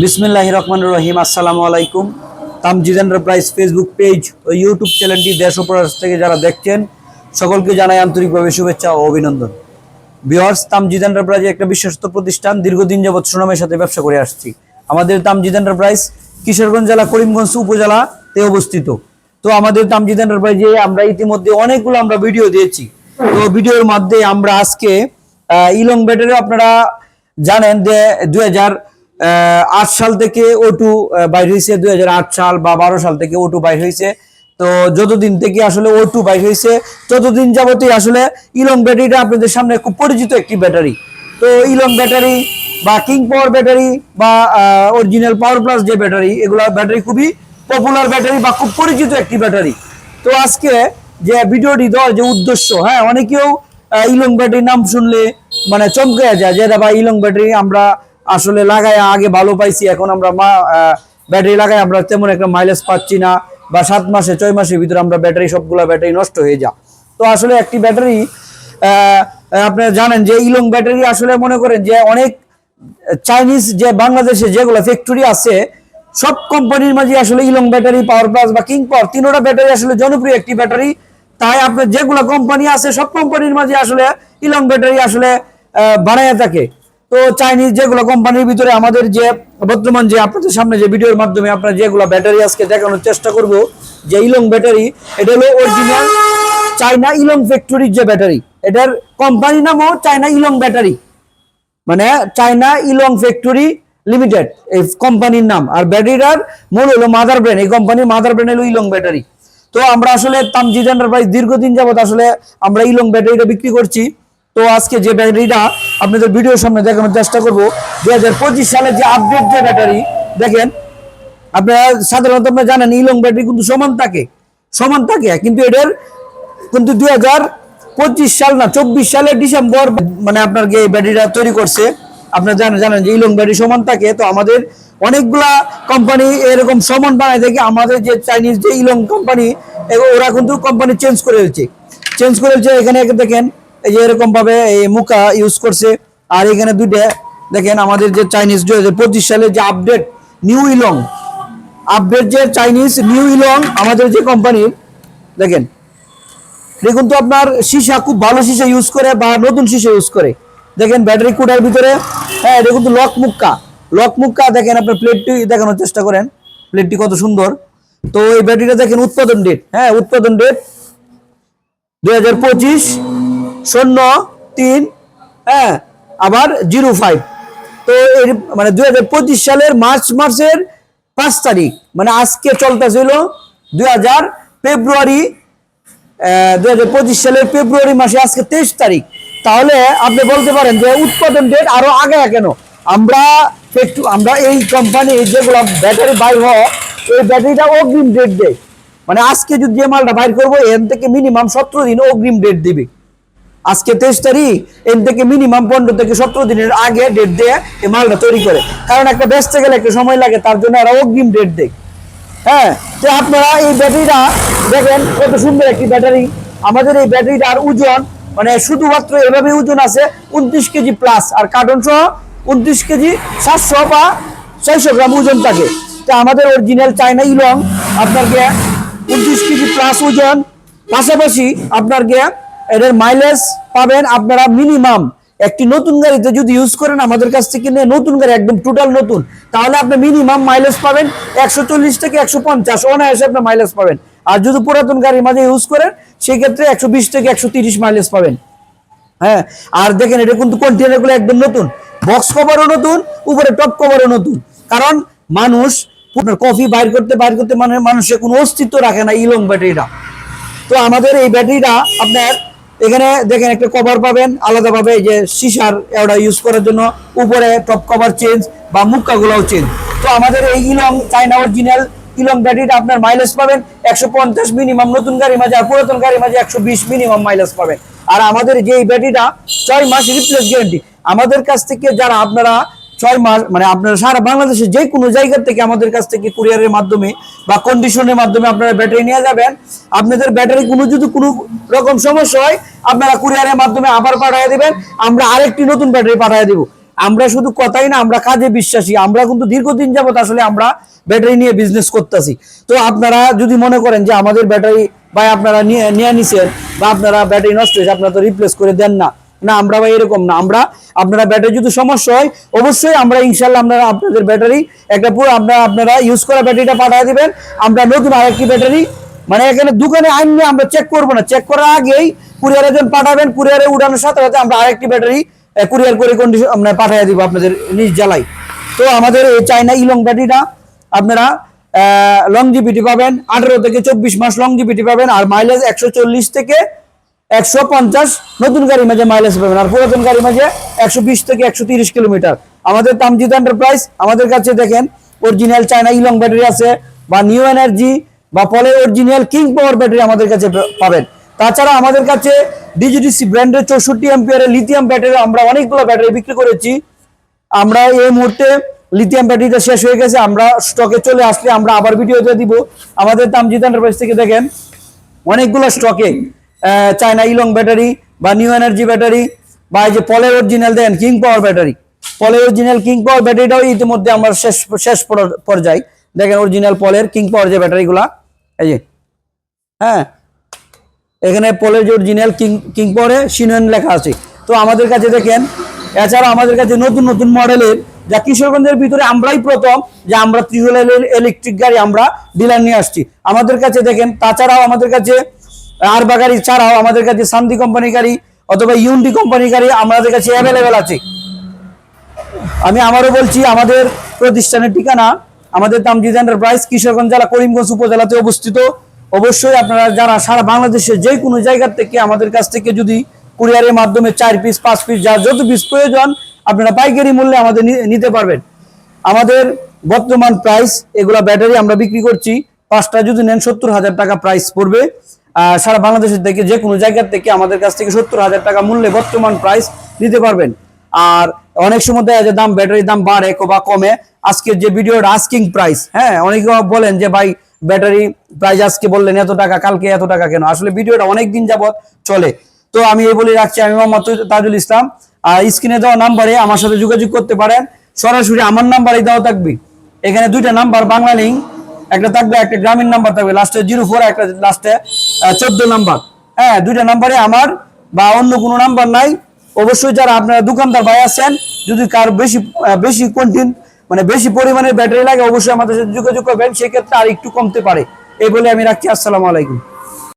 বিসমিল্লাহ রহমান রহিম, আসসালামু আলাইকুম। তামজিদ এন্টারপ্রাইজ ফেসবুক পেজ ও ইউটিউব চ্যানেলটি দেশ ও প্রবাস থেকে যারা দেখছেন, সকলকে জানাই আন্তরিকভাবে শুভেচ্ছা ও অভিনন্দন। বিহার্স তামজিদ এন্টারপ্রাইজ একটা বিশ্বস্ত প্রতিষ্ঠান, দীর্ঘদিন যাবৎ সুনামের সাথে ব্যবসা করে আসছি। আমাদের তামজিদ এন্টারপ্রাইজ কিশোরগঞ্জ জেলা, করিমগঞ্জ উপজেলাতে অবস্থিত। তো আমাদের তামজিদ এন্টারপ্রাইজে আমরা ইতিমধ্যে অনেকগুলো আমরা ভিডিও দিয়েছি। তো ভিডিওর মধ্যে আমরা আজকে ইলং ব্যাটারি আপনারা জানেন যে দুই হাজার আট সাল থেকে ওটু বাইর হয়েছে দুই হাজার আট সাল বা বারো সাল থেকে ওটু বাইর হয়েছে তো যতদিন থেকে আসলে ওটু বাইর হয়েছে ততদিন যাবতই আসলে ইলং ব্যাটারিটা আপনাদের সামনে খুব পরিচিত একটি ব্যাটারি তো ইলং ব্যাটারি বা কিং পাওয়ার ব্যাটারি বা অরিজিনাল পাওয়ার প্লাস যে ব্যাটারি এগুলো ব্যাটারি খুবই পপুলার ব্যাটারি বা খুব পরিচিত একটি ব্যাটারি তো আজকে যে ভিডিওটি দেওয়ার যে উদ্দেশ্য হ্যাঁ অনেকেও ইলং ব্যাটারির নাম শুনলে মানে চমকে যায় যে বা ইলং ব্যাটারি আমরা আসলে লাগাই আগে ভালো পাইছি এখন আমরা মা ব্যাটারি লাগাই আমরা তেমন একটা মাইলেজ পাচ্ছি না বা সাত মাসে ছয় মাসের ভিতরে আমরা ব্যাটারি সবগুলো ব্যাটারি নষ্ট হয়ে যা তো আসলে একটি ব্যাটারি আপনারা জানেন যে ইলং ব্যাটারি আসলে মনে করেন যে অনেক চাইনিজ যে বাংলাদেশে যেগুলো ফ্যাক্টরি আছে সব কোম্পানির মাঝে আসলে ইলং ব্যাটারি পাওয়ার প্লাস বা কিং পাওয়ার তিনোটা ব্যাটারি আসলে জনপ্রিয় একটি ব্যাটারি। তাই আপনার যেগুলো কোম্পানি আছে সব কোম্পানির মাঝে আসলে ইলং ব্যাটারি আসলে আহ, বানাইয়া থাকে। তো চাইনিজ যেগুলো কোম্পানির ভিতরে আমাদের যে, বর্তমান যে আপনাদের সামনে যে ভিডিওর মাধ্যমে আপনার যেগুলো ব্যাটারি আজকে দেখানোর চেষ্টা করব, যে ইলং ব্যাটারি এটা হলো অরিজিনাল চাইনা ইলং ফ্যাক্টরির যে ব্যাটারি এটার কোম্পানি নামও চাইনা ইলং ব্যাটারি মানে চায়না ইলং ফ্যাক্টরি লিমিটেড এই কোম্পানির নাম, আর ব্যাটারিটার মূল হলো মাদার ব্র্যান্ড এই কোম্পানির মাদার ব্র্যান্ড হলো ইলং ব্যাটারি তো আমরা আসলে তামজিদ এন্টারপ্রাইজ দীর্ঘদিন যাবত আসলে আমরা ইলং ব্যাটারিটা বিক্রি করছি। তো আজকে যে ব্যাটারিটা আপনাদের ভিডিওর সামনে দেখানোর চেষ্টা করব পঁচিশ সালে যে আপডেট যে ব্যাটারি, দেখেন, আপনারা সাধারণত আপনারা জানেন ইলং ব্যাটারি কিন্তু সমান থাকে সমান থাকে, কিন্তু এটার কিন্তু দুই পঁচিশ সাল না, চব্বিশ সালের ডিসেম্বর মানে আপনার যে ব্যাটারিটা তৈরি করছে, আপনারা জানেন জানেন যে ইলং ব্যাটারি সমান থাকে, তো আমাদের অনেকগুলা কোম্পানি এরকম সমান বানায় দেখে আমাদের যে চাইনিজ যে ইলং কোম্পানি ওরা কিন্তু কোম্পানি চেঞ্জ করে ফেলছে চেঞ্জ করে ফেলছে এখানে দেখেন এই যে এরকম ভাবে এই মুখা ইউজ করছে। আর এখানে দুইটা, দেখেন আমাদের যে চাইনিজ হাজার পঁচিশ সালে যে আপডেট নিউ ইলং আপডেট যে চাইনিজ নিউ ইলং আমাদের যে কোম্পানির দেখেন। দেখুন তো আপনার সীসা খুব ভালো সীসা ইউজ করে বা নতুন সীসা ইউজ করে। দেখেন ব্যাটারি কুটার ভিতরে হ্যাঁ দেখুন তো লক মুক্কা লক মুক্কা দেখেন আপনার প্লেটটি দেখানোর চেষ্টা করেন। প্লেটটি কত সুন্দর। তো এই ব্যাটারিটা দেখেন উৎপাদন ডেট হ্যাঁ উৎপাদন ডেট দুই হাজার পঁচিশ। শূন্য, তিন হ্যাঁ আবার জিরো ফাইভ তো এর মানে দুই হাজার পঁচিশ সালের মার্চ মাসের পাঁচ তারিখ মানে আজকে চলতেছিল দুই হাজার ফেব্রুয়ারি দুই হাজার পঁচিশ সালের ফেব্রুয়ারি মাসে আজকে তেইশ তারিখ। তাহলে আপনি বলতে পারেন যে উৎপাদন ডেট আরও আগে কেন? আমরা আমরা এই কোম্পানি যেগুলো ব্যাটারি বাইর হয়, এই ব্যাটারিটা অগ্রিম ডেট দেয়। মানে আজকে যদি যে মালটা বাইর করব এর থেকে মিনিমাম সতেরো দিন অগ্রিম ডেট দিবে। আজকে তেইশ তারিখ, এর থেকে মিনিমাম পনেরো থেকে সতেরো দিনের আগে ডেট দিয়ে এই মালটা তৈরি করে। কারণ একটা বেচতে গেলে একটা সময় লাগে, তার জন্য এরা অগ্রিম ডেট দেয়। হ্যাঁ তো আপনারা এই ব্যাটারিটা দেখেন, কত সুন্দর একটি ব্যাটারি আমাদের এই ব্যাটারিটার ওজন মানে শুধুমাত্র এভাবে ওজন আছে, উনত্রিশ কেজি প্লাস আর কার্টন সহ উনত্রিশ কেজি সাতশো বা ছয়শো গ্রাম ওজন থাকে। তো আমাদের অরিজিনাল চাইনা ইলং আপনার গিয়ে উনত্রিশ কেজি প্লাস ওজন। পাশাপাশি আপনার গিয়ে এদের মাইলেজ পাবেন আপনারা মিনিমাম একটি নতুন গাড়িতে যদি ইউজ করেন আমাদের কাছ থেকে নিয়ে নতুন গাড়ি, একদম টোটাল নতুন, তাহলে আপনি মিনিমাম মাইলেজ পাবেন একশো চল্লিশ থেকে একশো পঞ্চাশ, অনায়াসে আপনি মাইলেজ পাবেন। আর যদি পুরাতন গাড়ির মাঝে ইউজ করেন, সেক্ষেত্রে একশো বিশ থেকে একশো তিরিশ মাইলেজ পাবেন। হ্যাঁ আর দেখেন এটা কিন্তু কন্টেনারগুলো একদম নতুন বক্স কভারও নতুন, উপরে টপ কভারও নতুন। কারণ মানুষ আপনার কফি বাইর করতে বাইর করতে মানে মানুষের কোনো অস্তিত্ব রাখে না ইলং ব্যাটারিটা তো আমাদের এই ব্যাটারিটা আপনার এখানে দেখেন একটা কভার পাবেন, আলাদাভাবে যে সিসার এটা ইউজ করার জন্য। উপরে টপ কভার চেঞ্জ বা মুক্কাগুলোও চেঞ্জ তো আমাদের এই ইলং চাইনা অরিজিনাল ইলং ব্যাটারিটা আপনার মাইলেজ পাবেন একশো পঞ্চাশ মিনিমাম নতুন গাড়ি মাঝে আর পুরাতন গাড়ি মাঝে একশো বিশ মিনিমাম মাইলেজ পাবেন। আর আমাদের যে এই ব্যাটারিটা ছয় মাস রিপ্লেস গ্যারান্টি আমাদের কাছ থেকে যারা আপনারা ছয় মাস মানে আপনারা সারা বাংলাদেশে যে কোনো জায়গা থেকে আমাদের কাছ থেকে কুরিয়ারের মাধ্যমে বা কন্ডিশনের মাধ্যমে আপনারা ব্যাটারি নিয়ে যাবেন। আপনাদের ব্যাটারি কোনো যদি কোনো রকম সমস্যা হয়, আপনারা কুরিয়ারের মাধ্যমে আবার পাঠিয়ে দেবেন। আমরা আরেকটি নতুন ব্যাটারি পাঠিয়ে দিব। আমরা শুধু কথাই না, আমরা কাজে বিশ্বাসী। আমরা কিন্তু দীর্ঘদিন যাবত আসলে আমরা ব্যাটারি নিয়ে বিজনেস করতেছি। তো আপনারা যদি মনে করেন যে আমাদের ব্যাটারি বা আপনারা নিয়ে নিয়ে নিছেন বা আপনারা ব্যাটারি নষ্ট হয়েছে, আপনারা তো রিপ্লেস করে দেন না। না, আমরা ভাই এরকম না। আমরা, আপনারা ব্যাটারি যদি সমস্যা হয়, অবশ্যই আমরা ইনশাল্লাহ আপনারা আপনাদের ব্যাটারি একটা পুরো আপনারা আপনারা ইউজ করা ব্যাটারিটা পাঠিয়ে দিবেন। আমরা নতুন আরেকটি ব্যাটারি মানে এখানে দোকানে নিয়ে আমরা চেক করব না। চেক করার আগেই কুরিয়ারে যখন পাঠাবেন কুরিয়ারে উঠানোর সাথে সাথে আমরা আরেকটি ব্যাটারি কুরিয়ার করে কন্ডিশন আমরা পাঠিয়ে দিব আপনাদের নিজ জ্বালাই তো আমাদের এই চাইনা ইলং ব্যাটারিটা আপনারা লংজিবিটি পাবেন। আঠেরো থেকে চব্বিশ মাস লংজিবিটি পাবেন, আর মাইলেজ একশো চল্লিশ থেকে একশো পঞ্চাশ নতুন গাড়ি মাঝে মাইলেজ পাবেন। আর পুরাতন গাড়ি মাঝে একশো বিশ থেকে একশো তিরিশ কিলোমিটার আমাদের তামজিদ এন্টারপ্রাইজ আমাদের কাছে দেখেন অরিজিনাল চায়না ইলং ব্যাটারি আছে, বা নিউ এনার্জি বা পলে অরিজিনাল কিং পাওয়ার ব্যাটারি আমাদের কাছে পাবেন। তাছাড়া আমাদের কাছে ডিজিডিসি ব্র্যান্ডের চৌষট্টি এম্পিয়ারের লিথিয়াম ব্যাটারি আমরা অনেকগুলো ব্যাটারি বিক্রি করেছি। আমরা এই মুহূর্তে লিথিয়াম ব্যাটারিটা শেষ হয়ে গেছে, আমরা স্টকে চলে আসলে আমরা আবার ভিডিও দিয়ে দিব। আমাদের তামজিদ এন্টারপ্রাইজ থেকে দেখেন, অনেকগুলো স্টকে চায়না ইলং ব্যাটারি বা নিউ এনার্জি ব্যাটারি বা এই যে পলের অরিজিনাল দেন কিং পাওয়ার ব্যাটারি পলের অরিজিনাল কিং পাওয়ার ব্যাটারিটাও ইতিমধ্যে আমরা শেষ শেষ পর- পর্যায়ে। দেখেন অরিজিনাল পলের কিং পাওয়ার যে ব্যাটারিগুলা এই যে হ্যাঁ? এখানে পলের যে অরিজিনাল কিং কিং পাওয়ারে সিনোয়েন লেখা আছে। তো আমাদের কাছে দেখেন এছাড়া আমাদের কাছে নতুন নতুন মডেলের যা কিশোরগঞ্জের ভিতরে আমরাই প্রথম, যে আমরা ত্রিহুলের ইলেকট্রিক গাড়ি আমরা ডিলার নিয়ে আসছি। আমাদের কাছে দেখেন, তাছাড়াও আমাদের কাছে আরবা গাড়ি ছাড়াও আমাদের কাছে শান্তি কোম্পানি গাড়ি অথবা ইউনডি কোম্পানি গাড়ি আমাদের কাছে অ্যাভেলেবেল আছে। আমি আবারও বলছি, আমাদের প্রতিষ্ঠানের ঠিকানা, আমাদের তামজিদ এন্টারপ্রাইজ কিশোরগঞ্জ জেলা, করিমগঞ্জ উপজেলাতে অবস্থিত। অবশ্যই আপনারা যারা সারা বাংলাদেশের যে কোনো জায়গার থেকে আমাদের কাছ থেকে যদি কুরিয়ারের মাধ্যমে চার পিস পাঁচ পিস যা যত পিস প্রয়োজন, আপনারা পাইকারি মূল্যে আমাদের নিতে পারবেন। আমাদের বর্তমান প্রাইস এগুলা ব্যাটারি আমরা বিক্রি করছি। পাঁচটা যদি নেন, সত্তর হাজার টাকা প্রাইস পড়বে। সারা বাংলাদেশের থেকে যে কোনো জায়গা থেকে আমাদের কাছ থেকে সত্তর হাজার টাকা মূল্যে বর্তমান প্রাইস নিতে পারবেন। আর অনেক সময় দেখা যায় দাম ব্যাটারির দাম বাড়ে বা কমে। আজকের যে ভিডিওর আস্কিং প্রাইস হ্যাঁ অনেকে বলেন যে, ভাই ব্যাটারি প্রাইস আজকে বললেন এত টাকা, কালকে এত টাকা কেন? আসলে ভিডিওটা অনেক দিন যাবত চলে। তো আমি এই বলে রাখছি, আমি মোহাম্মদ তাজুল ইসলাম। আর স্ক্রিনে দেওয়া নাম্বারে আমার সাথে যোগাযোগ করতে পারেন। সরাসরি আমার নাম্বারে দেওয়া থাকবে। এখানে দুইটা নাম্বার বাংলা লিঙ্ক একটা থাকবে, একটা গ্রামীণ নাম্বার থাকবে। লাস্টে জিরো ফোর একটা লাস্টে চোদ্দ নাম্বার। হ্যাঁ দুইটা নাম্বারে আমার বা অন্য কোনো নাম্বার নাই। অবশ্যই যারা আপনারা দোকানদার ভাই আছেন, যদি কার বেশি বেশি কন্টিন মানে বেশি পরিমাণের ব্যাটারি লাগে, অবশ্যই আমাদের সাথে যোগাযোগ করবেন। সেক্ষেত্রে আর একটু কমতে পারে। এই বলে আমি রাখছি। আসসালামু আলাইকুম।